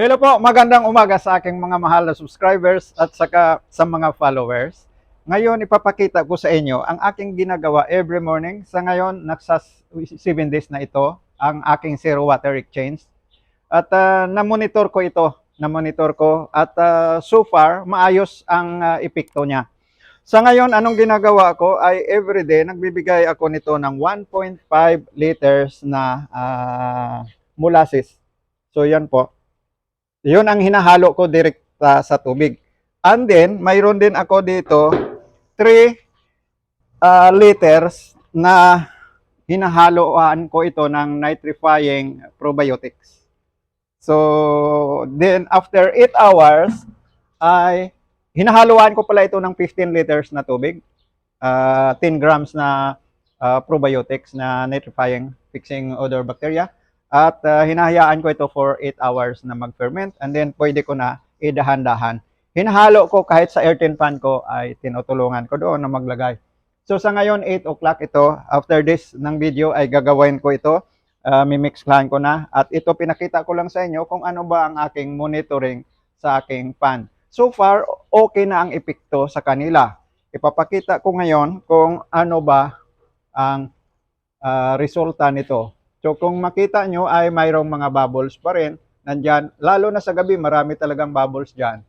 Hello po, magandang umaga sa aking mga mahal na subscribers at saka sa mga followers. Ngayon, ipapakita ko sa inyo ang aking ginagawa every morning. Sa ngayon, nasa 7 days na ito, ang aking zero water exchange. At ah, na-monitor ko ito, na-monitor ko. At ah, so far, maayos ang ah, epekto niya. Sa ngayon, anong ginagawa ko ay everyday, nagbibigay ako nito ng 1.5 liters na ah, molasses. So, yan po. Yun ang hinahalo ko direkta sa tubig. And then, mayroon din ako dito 3 uh, liters na hinahaloan ko ito ng nitrifying probiotics. So, then after 8 hours, ay hinahaloan ko pala ito ng 15 liters na tubig. Uh, 10 grams na uh, probiotics na nitrifying fixing odor bacteria. At uh, hinahayaan ko ito for 8 hours na mag-ferment and then pwede ko na idahan-dahan. Hinahalo ko kahit sa earthen pan ko ay tinutulungan ko doon na maglagay. So sa ngayon 8 o'clock ito, after this ng video ay gagawin ko ito. Uh, mimixlahan ko na at ito pinakita ko lang sa inyo kung ano ba ang aking monitoring sa aking pan. So far, okay na ang epekto sa kanila. Ipapakita ko ngayon kung ano ba ang uh, resulta nito. So kung makita nyo ay mayroong mga bubbles pa rin, nandyan, lalo na sa gabi, marami talagang bubbles dyan.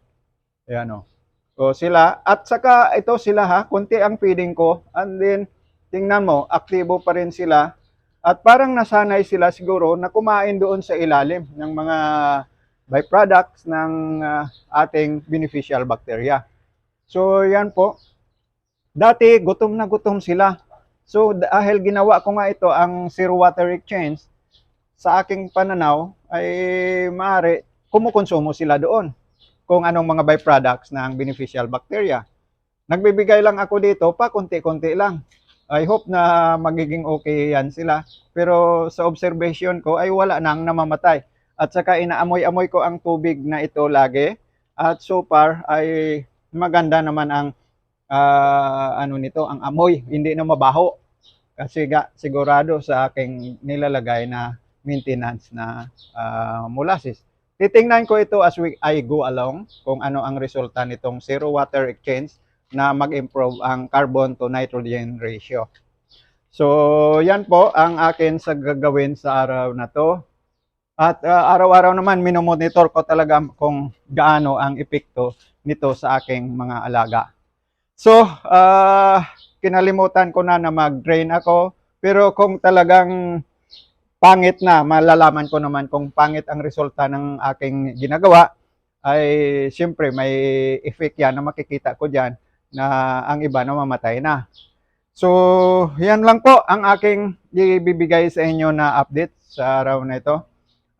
Ayan o. So sila, at saka ito sila ha, kunti ang feeding ko, and then, tingnan mo, aktibo pa rin sila, at parang nasanay sila siguro na kumain doon sa ilalim ng mga byproducts ng uh, ating beneficial bacteria. So yan po, dati gutom na gutom sila, So dahil ginawa ko nga ito ang zero water exchange, sa aking pananaw ay maaari kumukonsumo sila doon kung anong mga byproducts ng beneficial bacteria. Nagbibigay lang ako dito pa konti-konti lang. I hope na magiging okay yan sila. Pero sa observation ko ay wala nang namamatay. At saka inaamoy-amoy ko ang tubig na ito lagi. At so far ay maganda naman ang uh, ano nito, ang amoy, hindi na mabaho. Kasi ga, sigurado sa aking nilalagay na maintenance na uh, molasses. Titingnan ko ito as we, I go along kung ano ang resulta nitong zero water exchange na mag-improve ang carbon to nitrogen ratio. So, yan po ang akin sa gagawin sa araw na to. At uh, araw-araw naman minomonitor ko talaga kung gaano ang epekto nito sa aking mga alaga. So, uh, kinalimutan ko na na mag-drain ako. Pero kung talagang pangit na, malalaman ko naman kung pangit ang resulta ng aking ginagawa, ay siyempre may effect yan na makikita ko dyan na ang iba na mamatay na. So, yan lang po ang aking ibibigay sa inyo na update sa araw na ito.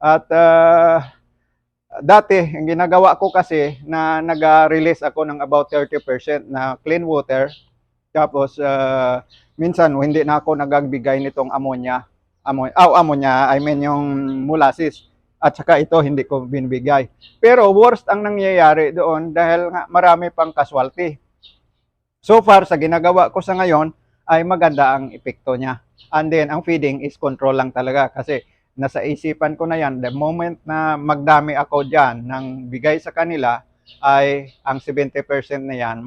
At uh, dati, ang ginagawa ko kasi na nag-release ako ng about 30% na clean water. Tapos, uh, minsan, hindi na ako nagagbigay nitong ammonia. Ammonia, oh, ammonia, I mean yung molasses. At saka ito, hindi ko binibigay. Pero worst ang nangyayari doon dahil nga marami pang casualty. So far, sa ginagawa ko sa ngayon, ay maganda ang epekto niya. And then, ang feeding is control lang talaga kasi nasa isipan ko na yan, the moment na magdami ako dyan ng bigay sa kanila, ay ang 70% na yan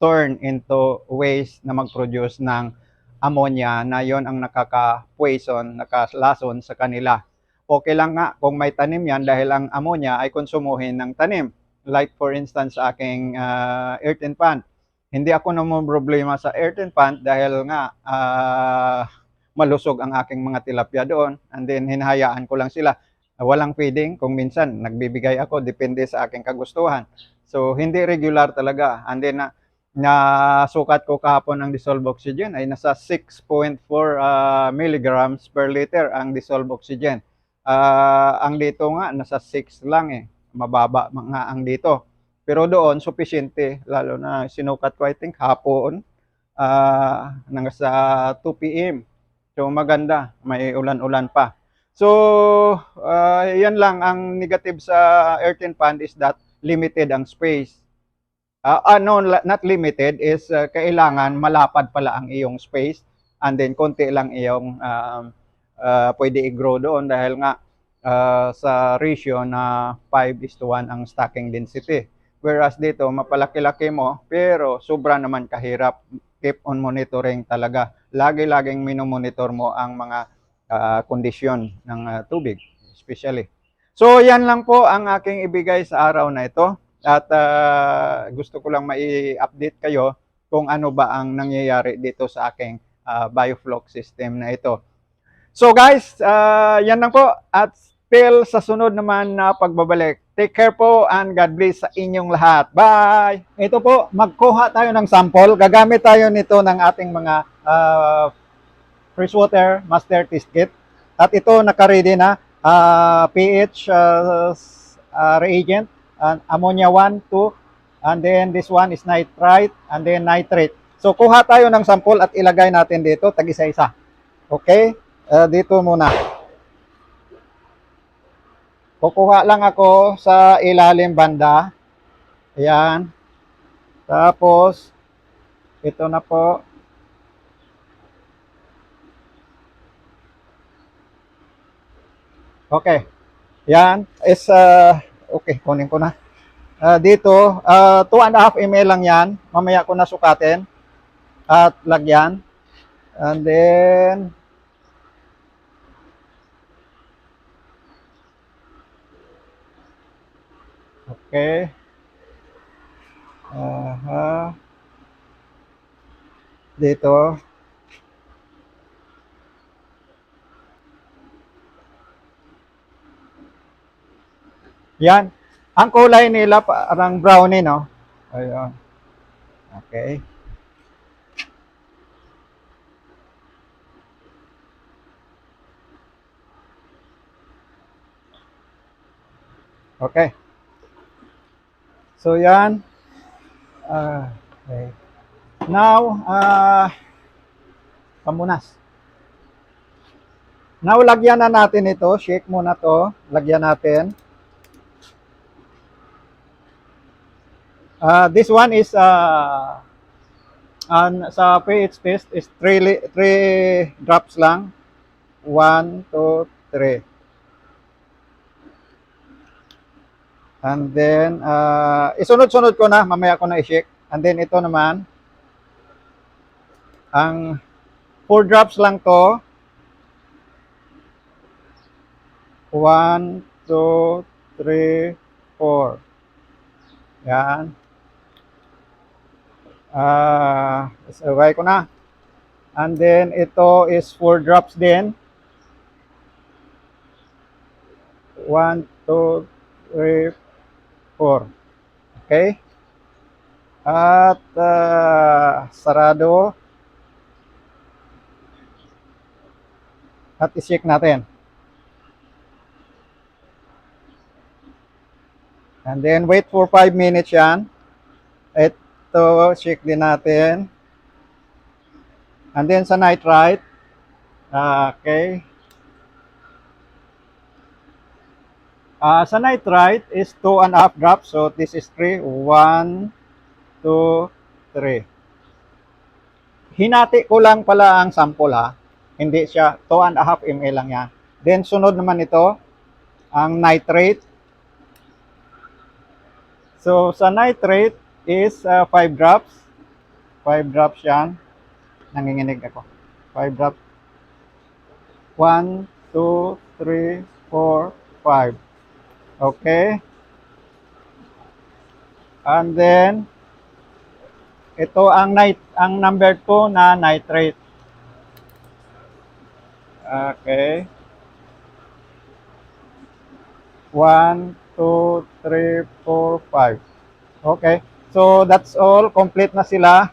mag-turn into waste na mag-produce ng ammonia na yon ang nakaka-poison, nakalason sa kanila. Okay lang nga kung may tanim yan dahil ang ammonia ay konsumuhin ng tanim. Like for instance aking uh, earthen pan. Hindi ako naman problema sa earthen pan dahil nga uh, malusog ang aking mga tilapia doon. And then, hinahayaan ko lang sila. Walang feeding. Kung minsan, nagbibigay ako, depende sa aking kagustuhan. So, hindi regular talaga. And then, na, nasukat ko kahapon ng dissolved oxygen ay nasa 6.4 uh, milligrams per liter ang dissolved oxygen. Uh, ang dito nga, nasa 6 lang eh. Mababa nga ang dito. Pero doon, sufficiente. Lalo na sinukat ko, I think, hapon. Uh, nasa 2 p.m. So maganda, may ulan-ulan pa. So uh, yan lang ang negative sa earthen pan is that limited ang space. Uh, uh, no, not limited is uh, kailangan malapad pala ang iyong space and then konti lang iyong uh, uh, pwede i-grow doon dahil nga ah, sa ratio na 5 is to 1 ang stacking density. Whereas dito, mapalaki-laki mo, pero sobra naman kahirap. Keep on monitoring talaga. Lagi-laging minomonitor mo ang mga ah, kondisyon ng ah, tubig, especially. So, yan lang po ang aking ibigay sa araw na ito. At ah, gusto ko lang mai-update kayo kung ano ba ang nangyayari dito sa aking ah, biofloc system na ito. So guys, ah, yan lang po. At till sa sunod naman na pagbabalik. Take care po and God bless sa inyong lahat. Bye! Ito po, magkuha tayo ng sample. Gagamit tayo nito ng ating mga ah, freshwater master test kit. At ito naka-ready na ah, pH s- ah, reagent, and ammonia 1, 2, and then this one is nitrite, and then nitrate. So kuha tayo ng sample at ilagay natin dito, tag-isa-isa. Okay? Ah, dito muna. Kukuha lang ako sa ilalim banda. Ayan. Tapos, ito na po. Okay. Yan is uh, okay, kunin ko na. Ah, dito, uh, 2 and a half ml lang yan. Mamaya ko na sukatin at lagyan. And then, okay. Aha. Dito. Yan. Ang kulay nila parang brownie, no? Ayun. Okay. Okay. So yan. Ah, okay. Now, ah pamunas. Now, lagyan na natin ito. Shake muna to. Lagyan natin. Uh, this one is uh, an, sa pH test is 3 3 drops lang. 1 2 3. And then uh, isunod-sunod ko na, mamaya ko na i-shake. And then ito naman ang 4 drops lang to. 1 2 3 4. Yan. Ah, sabay ko na. And then ito is 4 drops din. 1 2 3 4. Okay? At ah, sarado. At i-shake natin. And then wait for 5 minutes yan. Ito, shake din natin. And then sa nitrite. ah, okay. Ah, sa nitrite is 2 and a half drops. So this is 3. 1, 2, 3. Hinati ko lang pala ang sample ha. Hindi siya 2 and a half ml lang yan. Then sunod naman ito, ang nitrate. So sa nitrate is 5 drops. 5 drops yan. Nanginginig ako. 5 drops. 1, 2, 3, 4, 5. Okay. And then ito ang nit ang number 2 na nitrate. Okay. 1 2 3 4 5. Okay. So that's all, complete na sila.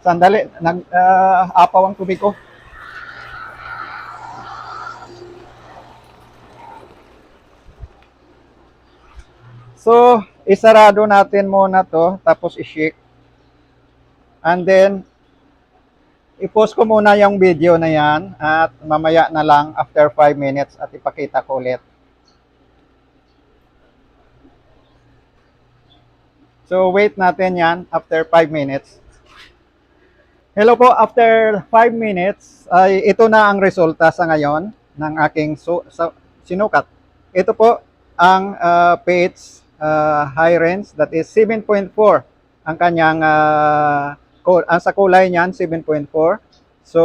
Sandali, nag ah, ang tubig ko. So, isarado natin muna to, tapos i-shake. And then, i-post ko muna yung video na yan at mamaya na lang after 5 minutes at ipakita ko ulit. So, wait natin yan after 5 minutes. Hello po, after 5 minutes, ay ito na ang resulta sa ngayon ng aking su- sa- sinukat. ito po ang uh, pH uh, high range that is 7.4 ang kanyang uh, ko- ang sa kulay niyan 7.4. So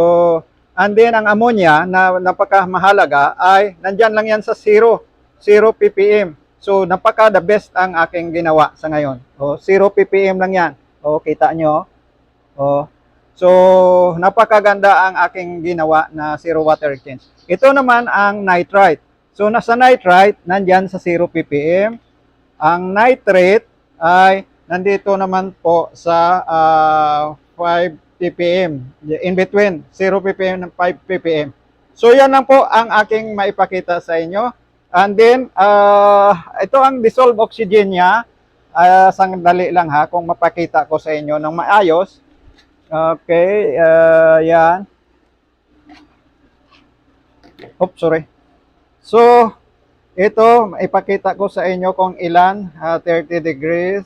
and then ang ammonia na napakamahalaga ay nandyan lang yan sa 0, 0 ppm. So napaka the best ang aking ginawa sa ngayon. O 0 ppm lang yan. O kita nyo. O So, napakaganda ang aking ginawa na zero water exchange. Ito naman ang nitrite. So, nasa nitrite, nandyan sa 0 ppm. Ang nitrate ay nandito naman po sa ah, 5 ppm. In between 0 ppm and 5 ppm. So, yan lang po ang aking maipakita sa inyo. And then, ah, ito ang dissolved oxygen niya. Uh, sandali lang ha, kung mapakita ko sa inyo ng maayos. Okay, uh, yan. Oops, sorry. So, ito, ipakita ko sa inyo kung ilan, ah, 30 degrees.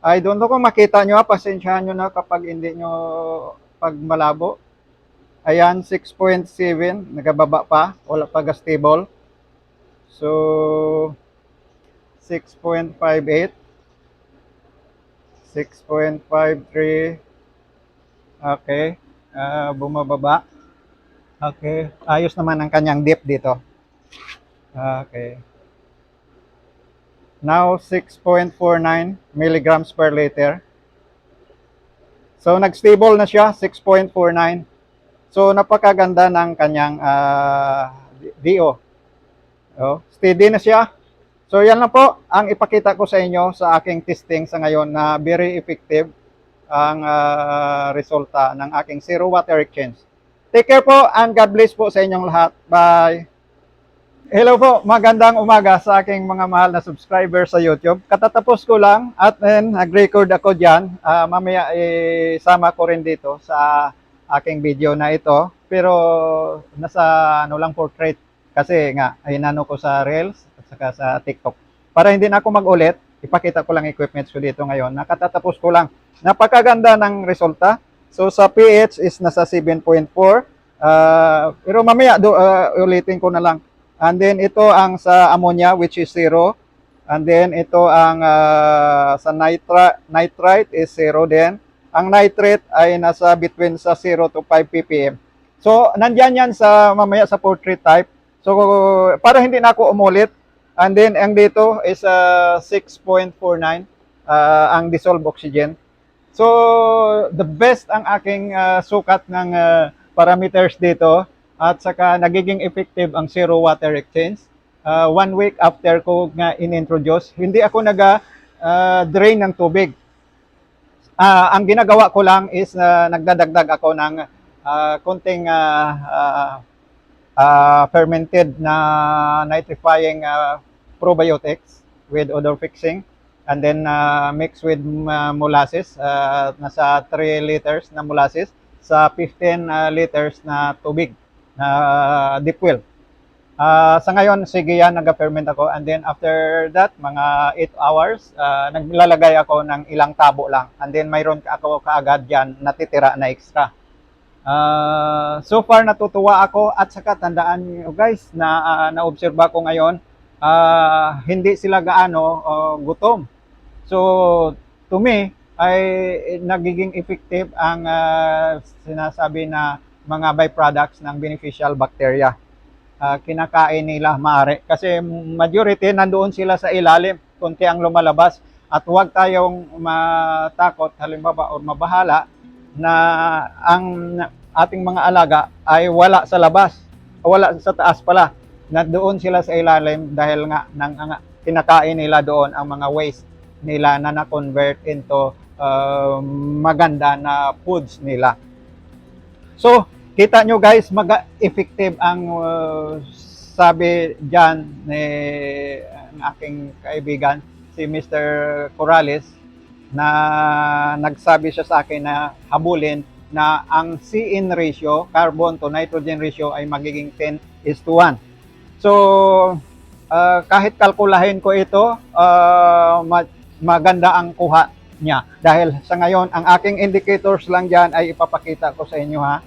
I don't know kung makita nyo, ah, pasensyahan nyo na kapag hindi nyo pag malabo. Ayan, 6.7, nagababa pa, wala pa stable. So, 6.58, 6.53, Okay. Ah, bumababa. Okay. Ayos naman ang kanyang dip dito. Okay. Now, 6.49 milligrams per liter. So, nag-stable na siya, 6.49. So, napakaganda ng kanyang ah, DO. Oh, steady na siya. So, yan lang po ang ipakita ko sa inyo sa aking testing sa ngayon na very effective ang ah, resulta ng aking zero water exchange. Take care po and God bless po sa inyong lahat. Bye! Hello po, magandang umaga sa aking mga mahal na subscribers sa YouTube. Katatapos ko lang at then nag-record ako dyan. Ah, mamaya isama ko rin dito sa aking video na ito. Pero nasa ano lang portrait kasi nga ay nano ko sa Reels at saka sa TikTok. Para hindi na ako mag-ulit, ipakita ko lang equipments ko dito ngayon. Nakatatapos ko lang. Napakaganda ng resulta. So sa pH is nasa 7.4. Ah, pero mamaya do, ah, ulitin ko na lang. And then ito ang sa ammonia which is 0. And then ito ang ah, sa nitra, nitrite is 0 din. Ang nitrate ay nasa between sa 0 to 5 ppm. So nandyan yan sa mamaya sa portrait type. So para hindi na ako umulit. And then ang dito is ah, 6.49 ah, ang dissolved oxygen. So, the best ang aking ah, sukat ng ah, parameters dito at saka nagiging effective ang zero water exchange. Ah, one week after ko nga inintroduce, hindi ako naga-drain ng tubig. Ah, ang ginagawa ko lang is na nagdadagdag ako ng ah, konting ah, ah, ah, fermented na nitrifying ah, probiotics with odor fixing and then uh, mix with uh, molasses uh, nasa 3 liters na molasses sa 15 uh, liters na tubig na deep well. Uh, sa ngayon, sige yan, nag-ferment ako. And then after that, mga 8 hours, uh, naglalagay ako ng ilang tabo lang. And then mayroon ako kaagad dyan natitira na extra. Uh, so far, natutuwa ako at saka tandaan niyo guys na uh, naobserba ko ngayon, uh, hindi sila gaano uh, gutom. So, to me, ay nagiging effective ang uh, sinasabi na mga byproducts ng beneficial bacteria. Uh, kinakain nila maaari. Kasi majority nandoon sila sa ilalim, konti ang lumalabas. At huwag tayong matakot, halimbawa, o mabahala na ang ating mga alaga ay wala sa labas, wala sa taas pala. Nandoon sila sa ilalim dahil nga nang, nga, kinakain nila doon ang mga waste nila na na-convert into uh, maganda na foods nila. So, kita nyo guys, mag-effective ang uh, sabi dyan ni ang aking kaibigan, si Mr. Corrales, na nagsabi siya sa akin na habulin na ang CN ratio, carbon to nitrogen ratio ay magiging 10 is to 1. So, uh, kahit kalkulahin ko ito, uh, maganda ang kuha niya. Dahil sa ngayon, ang aking indicators lang dyan ay ipapakita ko sa inyo ha.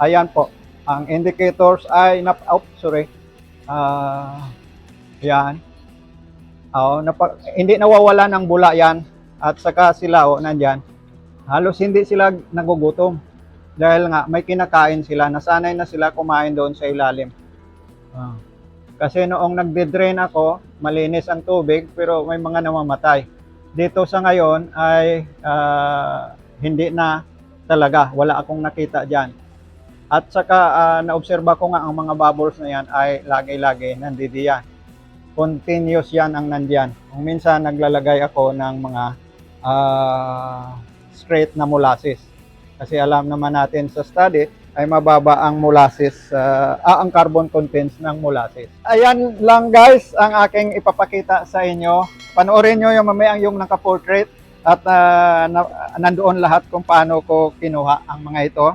Ayan po. Ang indicators ay, nap oh, sorry. Uh, Yan. Oo, napa, hindi nawawala ng bula yan. At saka sila, oh, nandyan. Halos hindi sila nagugutom. Dahil nga, may kinakain sila. Nasanay na sila kumain doon sa ilalim. Ah. Kasi noong nagde-drain ako, malinis ang tubig, pero may mga namamatay. Dito sa ngayon ay ah, hindi na talaga. Wala akong nakita dyan. At saka ah, naobserba ko nga ang mga bubbles na yan ay lagi-lagi nandidiyan. Continuous yan ang nandyan. Kung minsan naglalagay ako ng mga ah, straight na molasses. Kasi alam naman natin sa study ay mababa ang molasses, ah, ah, ang carbon contents ng molasses. Ayan lang guys ang aking ipapakita sa inyo. Panoorin nyo yung mamaya yung naka-portrait at ah, na, nandoon lahat kung paano ko kinuha ang mga ito.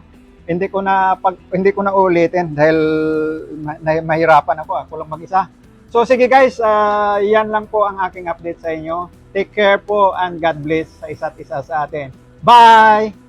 Hindi ko na pag hindi ko na ulitin dahil ma- mahirapan ako ako lang mag-isa. So sige guys, ah, yan lang po ang aking update sa inyo. Take care po and God bless sa isa't isa sa atin. Bye!